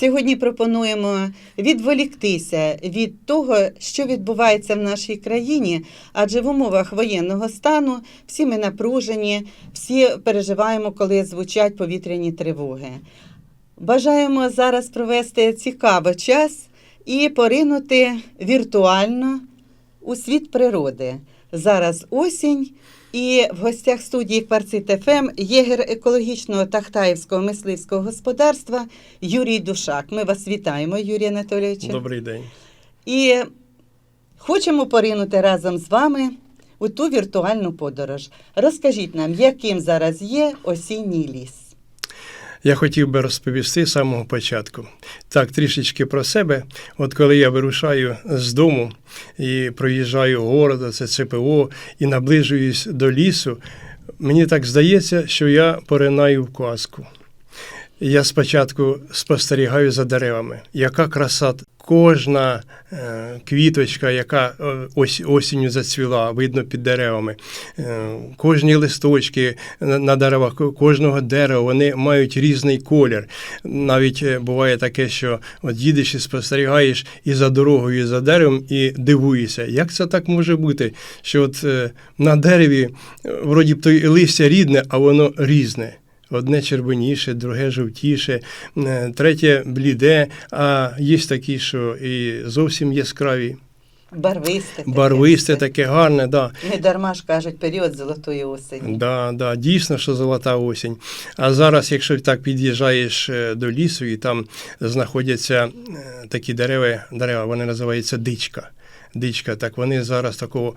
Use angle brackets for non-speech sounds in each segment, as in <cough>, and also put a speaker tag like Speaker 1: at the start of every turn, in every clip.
Speaker 1: Сьогодні пропонуємо відволіктися від того, що відбувається в нашій країні, адже в умовах воєнного стану всі ми напружені, всі переживаємо, коли звучать повітряні тривоги. Бажаємо зараз провести цікавий час і поринути віртуально у світ природи. Зараз осінь. І в гостях студії Кварцит ФМ єгер екологічного Тахтаївського мисливського господарства Юрій Душак. Ми вас вітаємо, Юрій Анатолійович.
Speaker 2: Добрий день.
Speaker 1: І хочемо поринути разом з вами у ту віртуальну подорож. Розкажіть нам, яким зараз є осінній ліс.
Speaker 2: Я хотів би розповісти з самого початку. Так, трішечки про себе. От коли я вирушаю з дому і проїжджаю город, це ЦПО, і наближуюсь до лісу, мені так здається, що я поринаю в казку. Я спочатку спостерігаю за деревами. Яка краса, кожна е, квіточка, яка е, ось, осінню зацвіла, видно під деревами. Е, кожні листочки на, деревах, кожного дерева вони мають різний колір. Навіть буває таке, що от їдеш і спостерігаєш і за дорогою, і за деревом, і дивуєшся, як це так може бути, що от на дереві вроді б то і листя рідне, а воно різне. Одне червоніше, друге жовтіше, е, третє бліде, а є такі, що і зовсім яскраві.
Speaker 1: Барвисте. таке
Speaker 2: Барвисте,
Speaker 1: все.
Speaker 2: таке гарне, да.
Speaker 1: Не дарма ж кажуть період золотої осені.
Speaker 2: Да, да, дійсно, що золота осінь. А зараз, якщо так під'їжджаєш е, до лісу, і там знаходяться е, такі дерева, дерева, вони називаються дичка. Дичка, так вони зараз такого.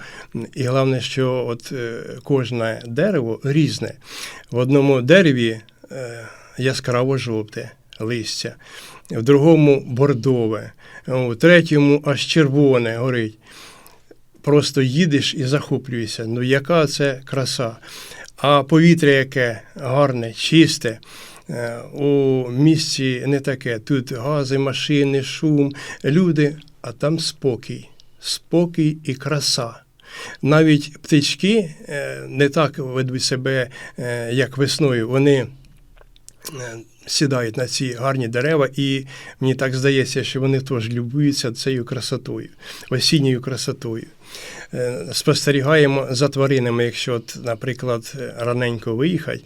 Speaker 2: І головне, що от е, кожне дерево різне. В одному дереві е, яскраво жовте листя, в другому бордове, у третьому аж червоне горить. Просто їдеш і захоплюєшся. Ну, яка це краса. А повітря яке гарне, чисте. Е, У місті не таке. Тут гази, машини, шум, люди, а там спокій. Спокій і краса. Навіть птички е, не так ведуть себе, е, як весною. Вони е, сідають на ці гарні дерева, і мені так здається, що вони теж любуються цією красотою, осінньою красотою. Спостерігаємо за тваринами, якщо, от, наприклад, раненько виїхати,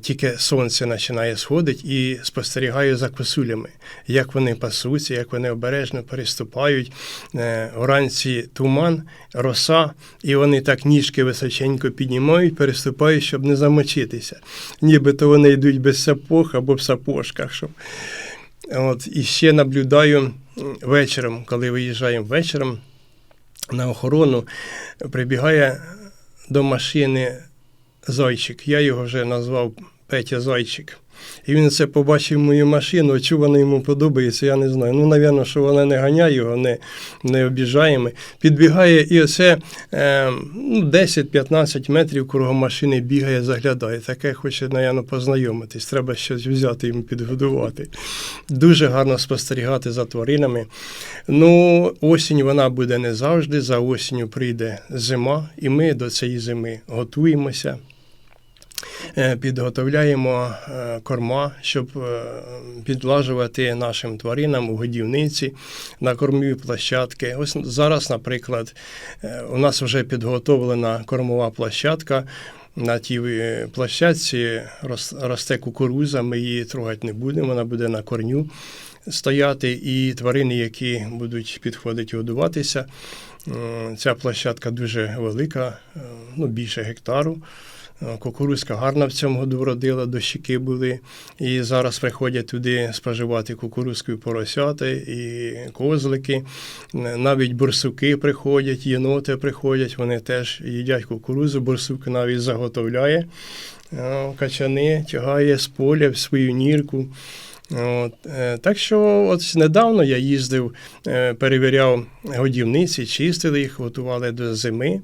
Speaker 2: тільки сонце починає сходити і спостерігаю за косулями, як вони пасуться, як вони обережно переступають. Е, Вранці туман, роса, і вони так ніжки височенько піднімають, переступають, щоб не замочитися. Нібито вони йдуть без сапог або в сапожках. Щоб... От, і ще наблюдаю вечором, коли виїжджаємо вечором на охорону, прибігає до машини зайчик. Я його вже назвав Петя Зайчик. І він це побачив мою машину, чи вона йому подобається, я не знаю. Ну, напевно, що вона не ганяє його, не, не обіжаємо. Підбігає і оце е, ну, 10-15 метрів кругом машини бігає, заглядає. Таке хоче, напевно, познайомитись. Треба щось взяти йому підгодувати. Дуже гарно спостерігати за тваринами. Ну, осінь вона буде не завжди. За осінню прийде зима, і ми до цієї зими готуємося. Е, Підготовляємо е, корма, щоб е, підлажувати нашим тваринам у годівниці на кормові площадки. Ось зараз, наприклад, у нас вже підготовлена кормова площадка. На тій площадці росте кукуруза, ми її трогати не будемо, вона буде на корню стояти, і тварини, які будуть підходити годуватися. Ця площадка дуже велика, ну, більше гектару. Е, Кукурузка гарна в цьому году вродила, дощики були. І зараз приходять туди споживати кукурузку поросяти, і козлики. Навіть борсуки приходять, єноти приходять, вони теж їдять кукурузу, борсук навіть заготовляє. Е, Качани тягає з поля в свою нірку. От, е, так що от недавно я їздив, перевіряв годівниці, чистили їх, готували до зими.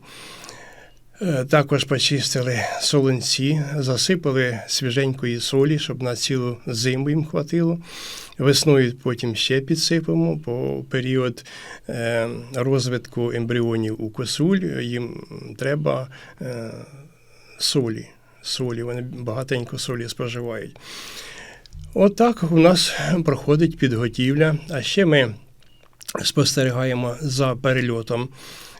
Speaker 2: Е, Також почистили солонці, засипали свіженької солі, щоб на цілу зиму їм хватило. Весною потім ще підсипемо, по період е, розвитку ембріонів у косуль їм треба е, солі. солі. Вони багатенько солі споживають. Отак у нас проходить підготівля. А ще ми спостерігаємо за перельотом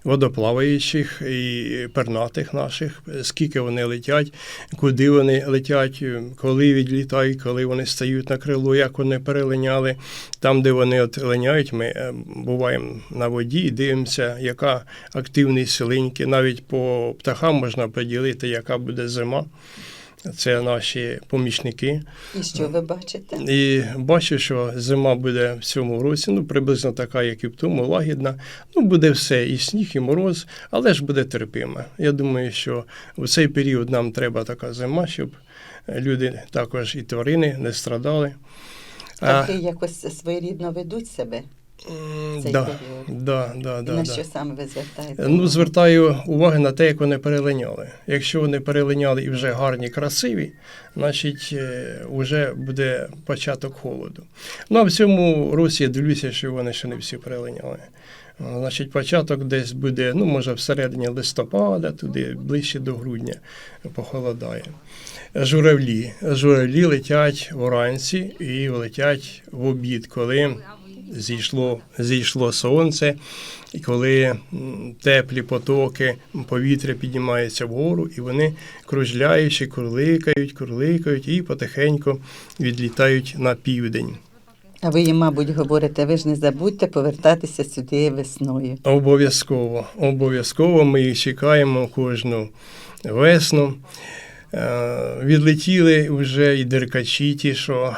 Speaker 2: водоплаваючих і пернатих наших, скільки вони летять, куди вони летять, коли відлітають, коли вони стають на крило, як вони перелиняли. Там, де вони от линяють, ми е, буваємо на воді і дивимося, яка активність линьки. Навіть по птахам можна приділити, яка буде зима. Це наші помічники.
Speaker 1: І що ви бачите?
Speaker 2: І бачу, що зима буде в цьому році, ну приблизно така, як і в тому, лагідна. Ну, буде все, і сніг, і мороз, але ж буде терпиме. Я думаю, що в цей період нам треба така зима, щоб люди також і тварини не страдали. А,
Speaker 1: якось своєрідно ведуть себе. Цей
Speaker 2: да,
Speaker 1: період.
Speaker 2: да, да, да,
Speaker 1: на
Speaker 2: да.
Speaker 1: що саме ви звертаєте?
Speaker 2: Ну, звертаю увагу на те, як вони перелиняли. Якщо вони перелиняли і вже гарні, красиві, значить е, вже буде початок холоду. Ну а в цьому році я дивлюся, що вони ще не всі перелиняли. Значить, початок десь буде, ну, може, всередині листопада, туди ближче до грудня похолодає. Журавлі. Журавлі летять вранці і летять в обід, коли зійшло, зійшло сонце, і коли теплі потоки повітря піднімаються вгору, і вони кружляючи, курликають, курликають і потихеньку відлітають на південь.
Speaker 1: А ви їм, мабуть, говорите, ви ж не забудьте повертатися сюди весною.
Speaker 2: Обов'язково, обов'язково ми їх чекаємо кожну весну. Е, Відлетіли вже і деркачі, ті, що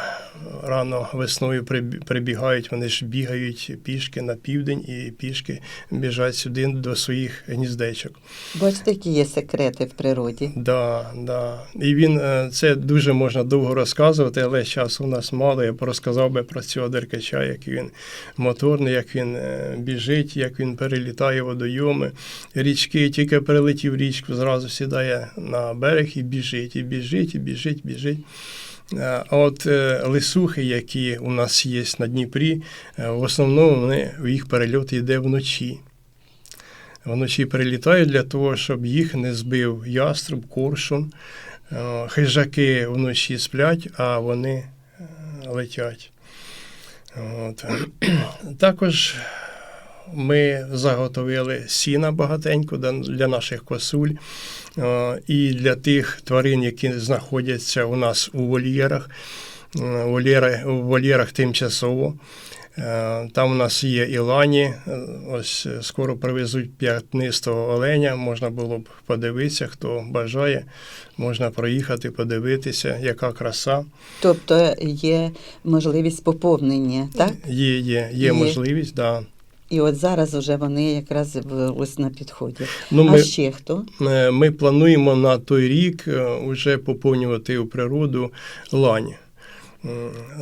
Speaker 2: рано весною прибігають, вони ж бігають пішки на південь і пішки біжать сюди до своїх гніздечок.
Speaker 1: Бачите, які є секрети в природі.
Speaker 2: Да, да. І він е, це дуже можна довго розказувати, але часу у нас мало. Я б розказав би про цього деркача, як він моторний, як він е, біжить, як він перелітає водойоми, річки. Тільки перелетів річку, зразу сідає на берег і біжить, і біжить, і біжить, біжить. Е, от е, лисухи, які у нас є на Дніпрі, е, в основному вони, їх перельот йде вночі. Вночі прилітають для того, щоб їх не збив яструб, коршун. Хижаки вночі сплять, а вони летять. От. <clears throat> Також ми заготовили сіна багатенько для наших косуль і для тих тварин, які знаходяться у нас у вольєрах. Вольєри, у вольєрах тимчасово. Там у нас є і лані. Е, Ось е, скоро привезуть п'ятнистого оленя. Можна було б подивитися, хто бажає. Можна проїхати, подивитися, яка краса.
Speaker 1: Тобто є можливість поповнення, так?
Speaker 2: Є, є, є,
Speaker 1: Є.
Speaker 2: можливість, да.
Speaker 1: І от зараз вже вони якраз ось на підході.
Speaker 2: Ну,
Speaker 1: А
Speaker 2: ми,
Speaker 1: ще хто?
Speaker 2: е, ми плануємо на той рік вже поповнювати у природу лань.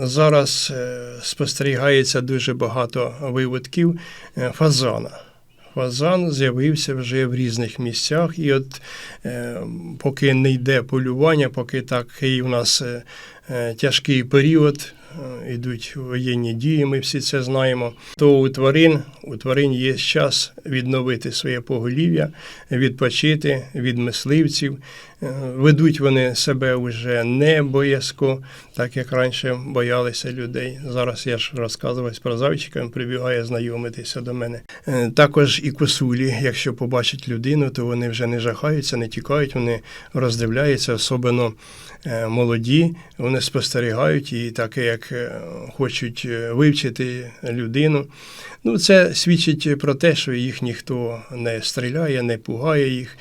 Speaker 2: Зараз е, спостерігається дуже багато виводків е, фазана. Фазан з'явився вже в різних місцях, і от е, поки не йде полювання, поки такий у нас е, е, тяжкий період, е, йдуть воєнні дії, ми всі це знаємо, то у тварин, у тварин є час відновити своє поголів'я, відпочити від мисливців. Е, Ведуть вони себе вже не боязко, так як раніше боялися людей. Зараз я ж розказував про зайчика, він прибігає знайомитися до мене. Е, Також і косулі, якщо побачать людину, то вони вже не жахаються, не тікають, вони роздивляються, особливо е, молоді, вони спостерігають і таке, як е, хочуть е, вивчити людину. Ну, це свідчить про те, що їх ніхто не стріляє, не пугає їх.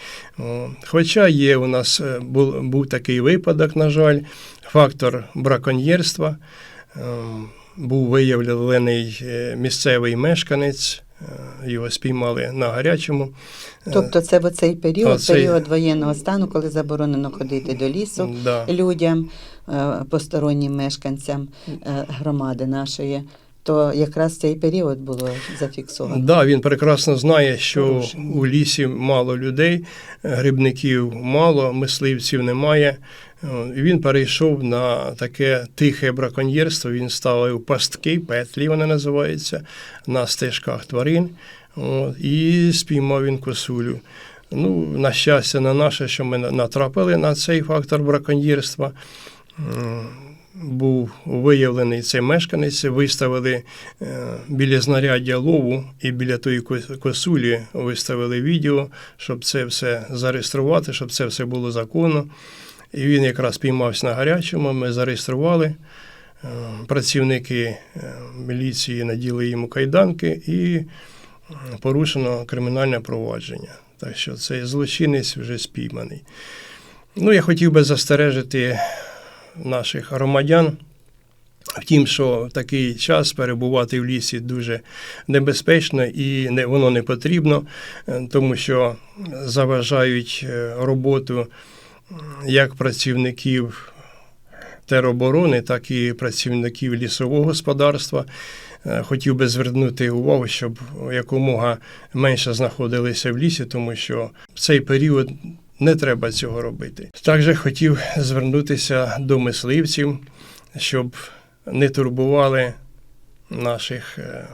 Speaker 2: Хоча є у нас е, був, був такий випадок, на жаль, фактор браконьєрства. Ем, Був виявлений е, місцевий мешканець, е, його спіймали на гарячому. Е,
Speaker 1: Тобто це в цей період,
Speaker 2: Оцей-
Speaker 1: період воєнного стану, коли заборонено ходити до лісу
Speaker 2: да.
Speaker 1: людям, е, постороннім мешканцям е, громади нашої, то якраз цей період було зафіксовано.
Speaker 2: Да, він прекрасно знає, що
Speaker 1: Порушення.
Speaker 2: у лісі мало людей, грибників мало, мисливців немає. Він перейшов на таке тихе браконьєрство. Він ставив пастки, петлі вони називаються, на стежках тварин. От, і спіймав він косулю. Ну, на щастя, на наше, що ми на- натрапили на цей фактор браконьєрства. Був виявлений цей мешканець, виставили е, біля знаряддя лову і біля тої косулі виставили відео, щоб це все зареєструвати, щоб це все було законно. І він якраз піймався на гарячому. Ми зареєстрували. Е, Працівники е, міліції наділи йому кайданки і порушено кримінальне провадження. Так що цей злочинець вже спійманий. Ну, я хотів би застережити наших громадян. Втім, що в такий час перебувати в лісі дуже небезпечно і не, воно не потрібно, е, тому що заважають е, роботу як працівників тероборони, так і працівників лісового господарства. Е, Хотів би звернути увагу, щоб якомога менше знаходилися в лісі, тому що в цей період не треба цього робити. Також хотів звернутися до мисливців, щоб не турбували наших е,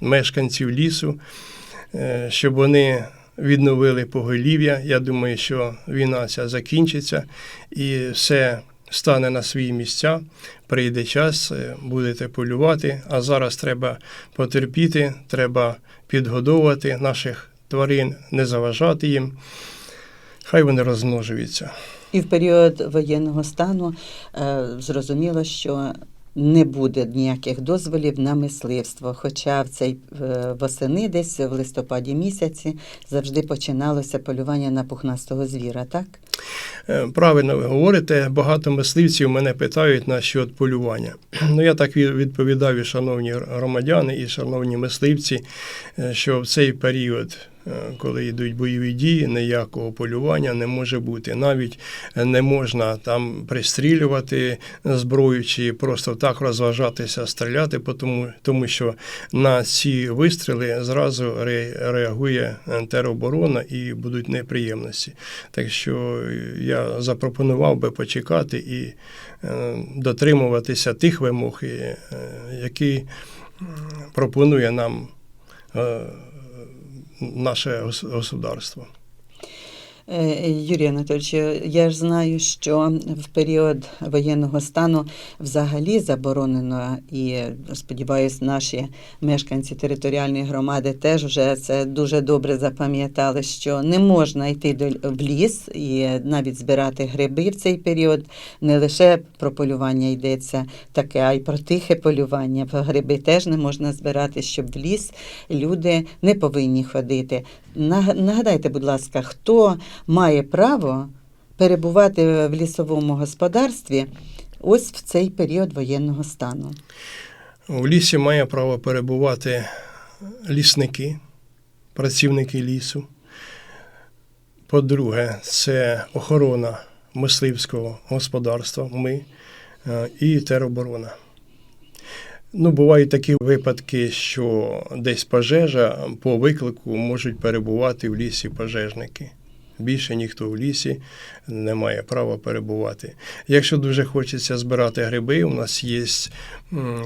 Speaker 2: мешканців лісу, е, щоб вони відновили поголів'я. Я думаю, що війна ця закінчиться і все стане на свої місця. Прийде час, е, будете полювати. А зараз треба потерпіти, треба підгодовувати наших тварин, не заважати їм. Хай вони розмножуються.
Speaker 1: І в період воєнного стану е, зрозуміло, що не буде ніяких дозволів на мисливство. Хоча в цей восени, десь в листопаді місяці, завжди починалося полювання на пухнастого звіра, так?
Speaker 2: Е, Правильно ви говорите, багато мисливців мене питають на щодо полювання. <clears throat> Ну, я так від- відповідаю, шановні громадяни і шановні мисливці, е, що в цей період, коли йдуть бойові дії, ніякого полювання не може бути. Навіть е, не можна там пристрілювати зброю чи просто так розважатися, стріляти, тому, тому що на ці вистріли зразу ре- реагує е, тероборона і будуть неприємності. Так що я запропонував би почекати і е, дотримуватися тих вимог, е, які пропонує нам е, наше гос- государство.
Speaker 1: Е, Юрій Анатольович, я ж знаю, що в період воєнного стану взагалі заборонено, і сподіваюся, наші мешканці територіальної громади теж вже це дуже добре запам'ятали, що не можна йти в ліс і навіть збирати гриби в цей період. Не лише про полювання йдеться таке, а й про тихе полювання. Гриби теж не можна збирати, щоб в ліс люди не повинні ходити. Наг- Нагадайте, будь ласка, хто має право перебувати в лісовому господарстві ось в цей період воєнного стану?
Speaker 2: В лісі має право перебувати лісники, працівники лісу. По-друге, це охорона мисливського господарства, ми е, і тероборона. Ну, бувають такі випадки, що десь пожежа по виклику можуть перебувати в лісі пожежники. Більше ніхто в лісі не має права перебувати. Якщо дуже хочеться збирати гриби, у нас є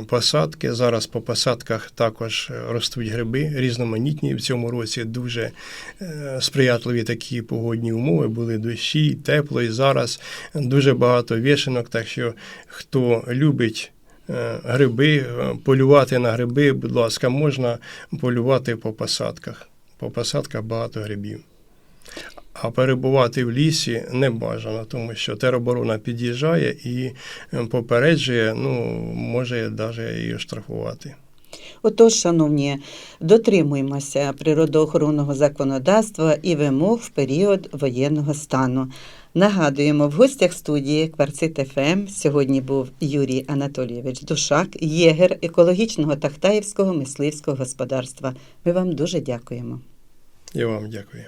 Speaker 2: посадки. Зараз по посадках також ростуть гриби, різноманітні. В цьому році дуже е, сприятливі такі погодні умови, були дощі, тепло, і зараз дуже багато вішенок. Так що хто любить е, гриби, е, полювати на гриби, будь ласка, можна полювати по посадках. По посадках багато грибів. А перебувати в лісі не бажано, тому що тероборона під'їжджає і е, попереджує, ну, може навіть і штрафувати.
Speaker 1: Отож, шановні, дотримуємося природоохоронного законодавства і вимог в період воєнного стану. Нагадуємо, в гостях студії Кварцит ФМ сьогодні був Юрій Анатолійович Душак, єгер екологічного Тахтаївського мисливського господарства. Ми вам дуже дякуємо.
Speaker 2: Я вам дякую.